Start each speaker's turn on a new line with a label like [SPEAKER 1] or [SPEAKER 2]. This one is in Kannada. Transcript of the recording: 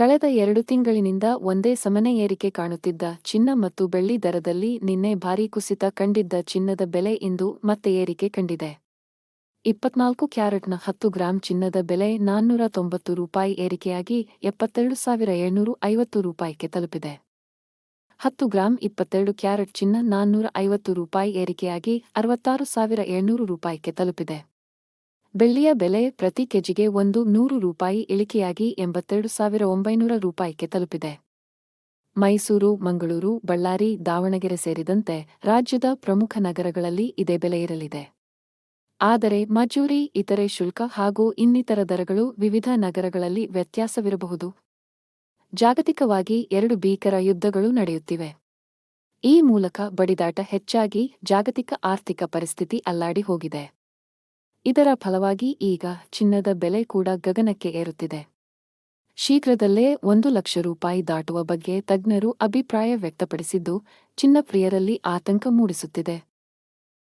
[SPEAKER 1] ಕಳೆದ ಎರಡು ತಿಂಗಳಿನಿಂದ ಒಂದೇ ಸಮನೆ ಏರಿಕೆ ಕಾಣುತ್ತಿದ್ದ ಚಿನ್ನ ಮತ್ತು ಬೆಳ್ಳಿ ದರದಲ್ಲಿ ನಿನ್ನೆ ಭಾರೀ ಕುಸಿತ ಕಂಡಿದ್ದ ಚಿನ್ನದ ಬೆಲೆ ಇಂದು ಮತ್ತೆ ಏರಿಕೆ ಕಂಡಿದೆ. ಇಪ್ಪತ್ನಾಲ್ಕು ಕ್ಯಾರೆಟ್ನ ಹತ್ತು ಗ್ರಾಂ ಚಿನ್ನದ ಬೆಲೆ ನಾನ್ನೂರ ತೊಂಬತ್ತು ರೂಪಾಯಿ ಏರಿಕೆಯಾಗಿ ಎಪ್ಪತ್ತೆರಡು ಸಾವಿರ ಏಳ್ನೂರು ಐವತ್ತು ರೂಪಾಯಿಗೆ ತಲುಪಿದೆ. ಹತ್ತು ಗ್ರಾಂ ಇಪ್ಪತ್ತೆರಡು ಕ್ಯಾರೆಟ್ ಚಿನ್ನ ನಾನ್ನೂರ ಐವತ್ತು ರೂಪಾಯಿ ಏರಿಕೆಯಾಗಿ ಅರವತ್ತಾರು ಸಾವಿರ ಏಳ್ನೂರು ರೂಪಾಯಿಗೆ ತಲುಪಿದೆ. ಬೆಳ್ಳಿಯ ಬೆಲೆ ಪ್ರತಿ ಕೆಜಿಗೆ ಒಂದು ನೂರು ರೂಪಾಯಿ ಇಳಿಕೆಯಾಗಿ ಎಂಬತ್ತೆರಡು ಸಾವಿರ ಒಂಬೈನೂರ ರೂಪಾಯಿಗೆ ತಲುಪಿದೆ. ಮೈಸೂರು, ಮಂಗಳೂರು, ಬಳ್ಳಾರಿ, ದಾವಣಗೆರೆ ಸೇರಿದಂತೆ ರಾಜ್ಯದ ಪ್ರಮುಖ ನಗರಗಳಲ್ಲಿ ಇದೇ ಬೆಲೆ ಇರಲಿದೆ. ಆದರೆ ಮಜೂರಿ, ಇತರೆ ಶುಲ್ಕ ಹಾಗೂ ಇನ್ನಿತರ ದರಗಳು ವಿವಿಧ ನಗರಗಳಲ್ಲಿ ವ್ಯತ್ಯಾಸವಿರಬಹುದು. ಜಾಗತಿಕವಾಗಿ ಎರಡು ಭೀಕರ ಯುದ್ಧಗಳು ನಡೆಯುತ್ತಿವೆ. ಈ ಮೂಲಕ ಬಡಿದಾಟ ಹೆಚ್ಚಾಗಿ ಜಾಗತಿಕ ಆರ್ಥಿಕ ಪರಿಸ್ಥಿತಿ ಅಲ್ಲಾಡಿ ಹೋಗಿದೆ. ಇದರ ಫಲವಾಗಿ ಈಗ ಚಿನ್ನದ ಬೆಲೆ ಕೂಡ ಗಗನಕ್ಕೆ ಏರುತ್ತಿದೆ. ಶೀಘ್ರದಲ್ಲೇ ಒಂದು ಲಕ್ಷ ರೂಪಾಯಿ ದಾಟುವ ಬಗ್ಗೆ ತಜ್ಞರು ಅಭಿಪ್ರಾಯ ವ್ಯಕ್ತಪಡಿಸಿದ್ದು ಚಿನ್ನ ಪ್ರಿಯರಲ್ಲಿ ಆತಂಕ ಮೂಡಿಸುತ್ತಿದೆ.